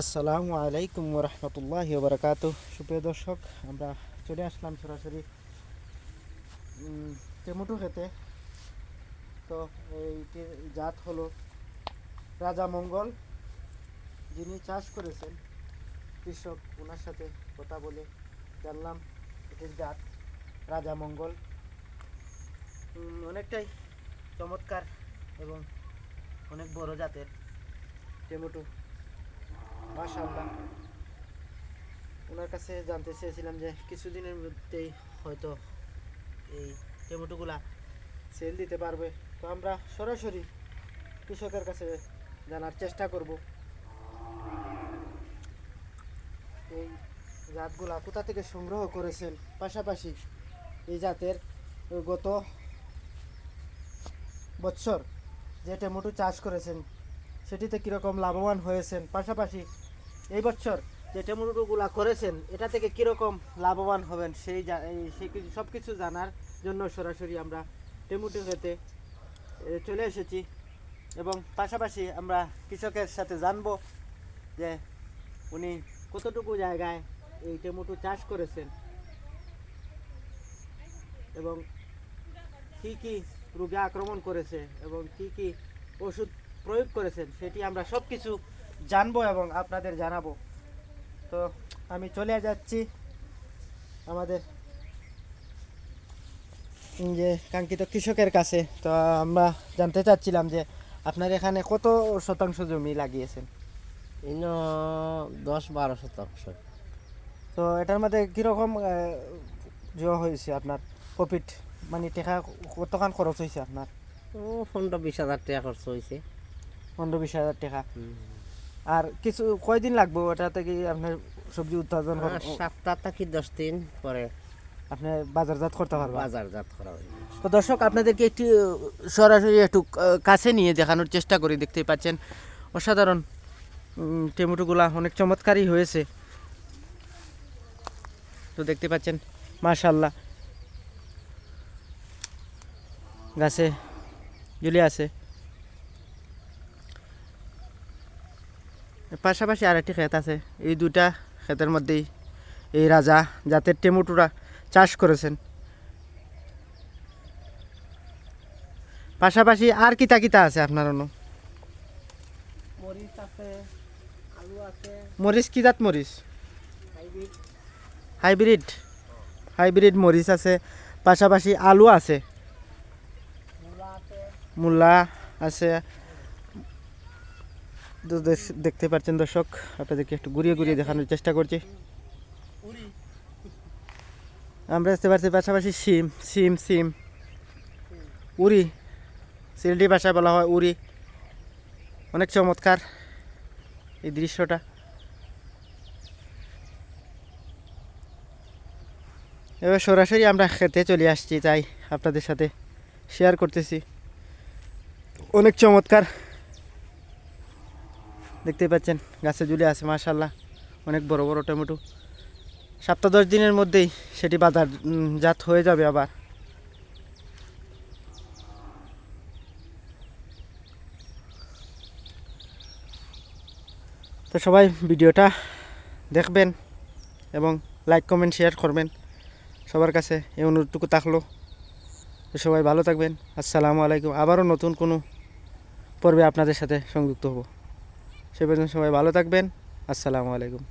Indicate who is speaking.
Speaker 1: আসসালামু আলাইকুম রহমতুল্লাহ বারকাত সুপ্রিয় দর্শক, আমরা চলে আসলাম সরাসরি টেমুটু খেতে। তো এইটির জাত হলো রাজা মঙ্গল, যিনি চাষ করেছেন। কৃষক ওনার সাথে কথা বলে জানলাম এটির জাত রাজা মঙ্গল। অনেকটাই চমৎকার এবং অনেক বড় জাতের টেমুটু মাশাআল্লাহ। ওনার কাছে জানতে চেয়েছিলাম যে কিছুদিনের মধ্যেই হয়তো এই টমেটোগুলা সেল দিতে পারবে। তো আমরা সরাসরি কৃষকের কাছে জানার চেষ্টা করব। এই জাতগুলা কোথা থেকে সংগ্রহ করেছেন? পাশাপাশি এই জাতের গত বছর যে টমেটো চাষ করেছেন, সেটিতে কীরকম লাভবান হয়েছেন? পাশাপাশি এই বছর যে টমেটোগুলা করেছেন, এটা থেকে কীরকম লাভবান হবেন সেই সেই কিছু সব কিছু জানার জন্য সরাসরি আমরা টমেটো খেতে চলে এসেছি। এবং পাশাপাশি আমরা কৃষকের সাথে জানব যে উনি কতটুকু জায়গায় এই টমেটো চাষ করেছেন। এবং কি কি রোগে আক্রমণ করেছে এবং কি কি ওষুধ প্রয়োগ করেছেন, সেটি আমরা সব কিছু জানব এবং আপনাদের জানাব। তো আমি চলে যাচ্ছি আমাদের যে কাঙ্ক্ষিত কৃষকের কাছে। তো আমরা জানতে চাচ্ছিলাম যে আপনার এখানে কত শতাংশ জমি লাগিয়েছেন?
Speaker 2: ইন দশ বারো শতাংশ।
Speaker 1: তো এটার মধ্যে কীরকম জোয়া হয়েছে আপনার প্রফিট মানে টেকা কতখান খরচ হয়েছে আপনার?
Speaker 2: ও পনেরো বিশ হাজার টাকা খরচ হয়েছে।
Speaker 1: পনেরো বিশ হাজার টাকা। আর কিছু কয়দিন লাগবে ওটা থেকে আপনার সবজি উৎপাদন
Speaker 2: সপ্তাহ থাকি দশ দিন পরে
Speaker 1: আপনি বাজারজাত করতে পারবেন?
Speaker 2: বাজারজাত করা হয়ে
Speaker 1: তো দর্শক আপনাদেরকে একটি সরাসরি একটু কাছে নিয়ে দেখানোর চেষ্টা করি দেখতে পাচ্ছেন। অসাধারণ টমেটোগুলা অনেক চমৎকারই হয়েছে। তো দেখতে পাচ্ছেন মাশাল্লাহ গাছে ঝুলে আছে। পাশাপাশি আরেকটি ক্ষেত আছে। এই দুটা ক্ষেতের মধ্যেই এই রাজা জাতের টেমুটোরা চাষ করেছেন। পাশাপাশি আর কিতা কিতা আছে আপনার
Speaker 2: আছে
Speaker 1: মরিচ কি জাত মরিচ? হাইব্রিড। হাইব্রিড? মরিচ আছে পাশাপাশি আলু আছে।
Speaker 2: মূলা আছে
Speaker 1: দেখতে পাচ্ছেন দর্শক, আপনাদেরকে একটু ঘুরিয়ে ঘুরিয়ে দেখানোর চেষ্টা করছি। আমরা দেখতে পাচ্ছি পাশাপাশি সিম সিম সিম উড়ি সিলডি ভাষায় বলা হয় উড়ি অনেক চমৎকার এই দৃশ্যটা। এবার সরাসরি আমরা খেতে চলে আসছি, তাই আপনাদের সাথে শেয়ার করতেছি। অনেক চমৎকার। দেখতে পাচ্ছেন, গাছে ঝুলে আছে মাশাল্লাহ অনেক বড় বড় টমেটো। সপ্তাহ দশ দিনের মধ্যেই সেটি বাজার জাত হয়ে যাবে আবার। তো সবাই ভিডিওটা দেখবেন এবং লাইক, কমেন্ট, শেয়ার করবেন। সবার কাছে এই অনুরোধটুকু থাকল। তো সবাই ভালো থাকবেন। আসসালামু আলাইকুম। আবারও নতুন কোনো পর্বে আপনাদের সাথে সংযুক্ত হব। সে পর্যন্ত সবাই ভালো থাকবেন। আসসালামু আলাইকুম।